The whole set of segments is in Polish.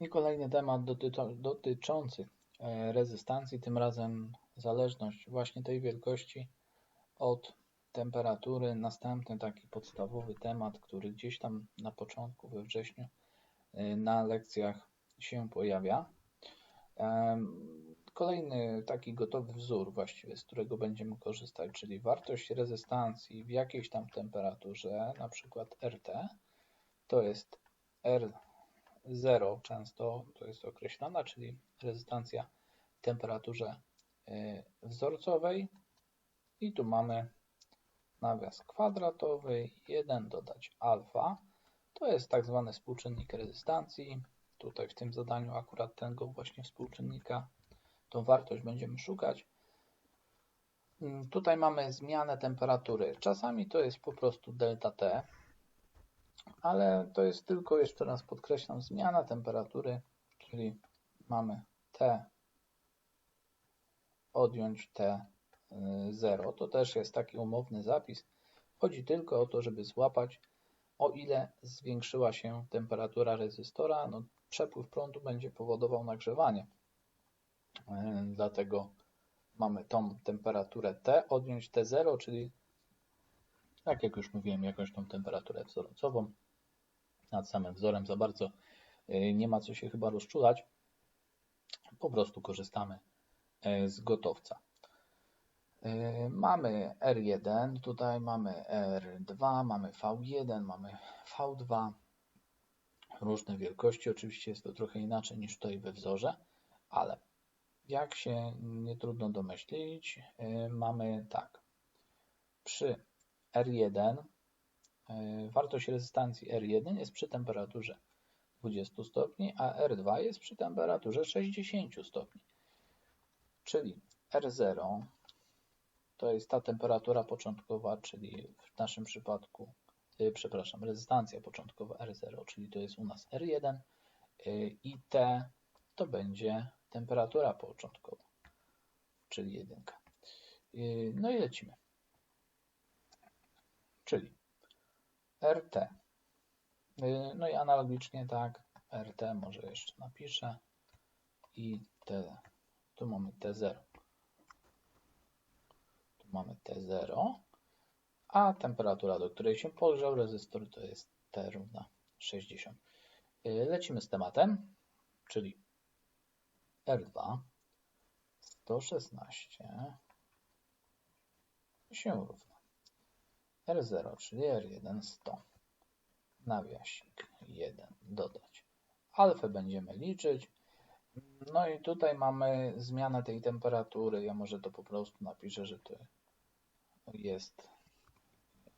I kolejny temat dotyczący e, rezystancji, tym razem zależność właśnie tej wielkości od temperatury. Następny taki podstawowy temat, który gdzieś tam na początku, we wrześniu, e, na lekcjach się pojawia. Kolejny taki gotowy wzór właściwie, z którego będziemy korzystać, czyli wartość rezystancji w jakiejś tam temperaturze, na przykład RT, to jest R0 często to jest określana, czyli rezystancja w temperaturze y, wzorcowej i tu mamy nawias kwadratowy 1 dodać alfa, to jest tak zwany współczynnik rezystancji, tutaj w tym zadaniu akurat tego właśnie współczynnika tą wartość będziemy szukać. Mm, tutaj mamy zmianę temperatury. Czasami to jest po prostu delta T, ale to jest tylko, jeszcze raz podkreślam, zmiana temperatury, czyli mamy T odjąć T0. To też jest taki umowny zapis. Chodzi tylko o to, żeby złapać, o ile zwiększyła się temperatura rezystora, no, przepływ prądu będzie powodował nagrzewanie. E, dlatego mamy tą temperaturę T, odjąć T0, czyli tak jak już mówiłem, jakąś tą temperaturę wzorcową. Nad samym wzorem za bardzo e, nie ma co się chyba rozczulać. Po prostu korzystamy e, z gotowca. Mamy R1, tutaj mamy R2, mamy V1, mamy V2. Różne wielkości, oczywiście jest to trochę inaczej niż tutaj we wzorze, ale jak się nie trudno domyślić, y, mamy tak. Przy R1 y, wartość rezystancji R1 jest przy temperaturze 20 stopni, a R2 jest przy temperaturze 60 stopni. Czyli R0 to jest ta temperatura początkowa, czyli w naszym przypadku, yy, przepraszam, rezystancja początkowa R0, czyli to jest u nas R1 yy, i T to będzie temperatura początkowa, czyli jedynka. Yy, no i lecimy. Czyli RT. Yy, no i analogicznie tak, RT może jeszcze napiszę i T. Tu mamy T0. Tu mamy T0, a temperatura, do której się pogrzał rezystor, to jest T równa 60. Yy, lecimy z tematem, czyli R2 116 się równa R0, czyli R1 100 nawiasik 1 dodać. Alfę będziemy liczyć. No i tutaj mamy zmianę tej temperatury. Ja może to po prostu napiszę, że to jest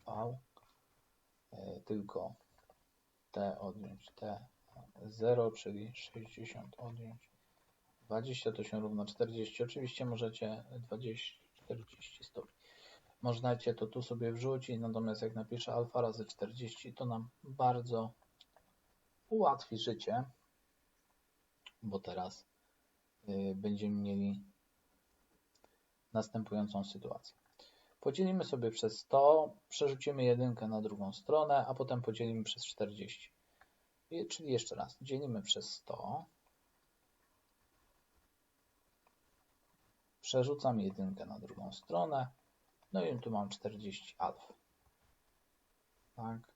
V, e, tylko T odjąć T0, czyli 60 odjąć 20 to się równa 40. Oczywiście możecie 20, 40 stopni. Możecie to tu sobie wrzucić, natomiast jak napiszę alfa razy 40, to nam bardzo ułatwi życie, bo teraz y, będziemy mieli następującą sytuację. Podzielimy sobie przez 100, przerzucimy jedynkę na drugą stronę, a potem podzielimy przez 40. Czyli jeszcze raz, dzielimy przez 100, Przerzucam jedynkę na drugą stronę. No i tu mam 40 alf. Tak.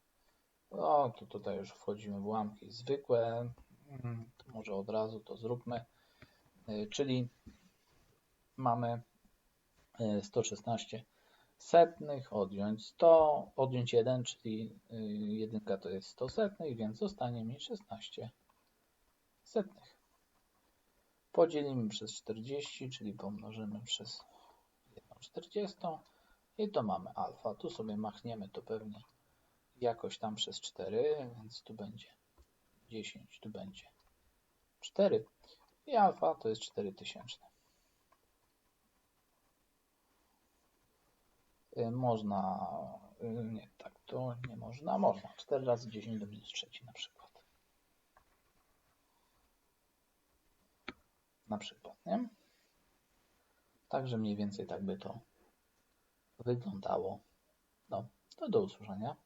O, to tutaj już wchodzimy w łamki zwykłe. Mhm, może od razu to zróbmy. Y, czyli mamy 116 y, setnych, odjąć 100, odjąć 1, czyli y, jedynka to jest 100 setnych, więc zostanie mi 16 setnych. Podzielimy przez 40, czyli pomnożymy przez 1,40 i to mamy alfa. Tu sobie machniemy to pewnie jakoś tam przez 4, więc tu będzie 10, tu będzie 4 i alfa to jest 4000. Y, można, y, nie, tak, to nie można, można. 4 razy 10 do minus 3 na przykład. na przykład, nie? Także mniej więcej tak by to wyglądało. No, to do usłyszenia.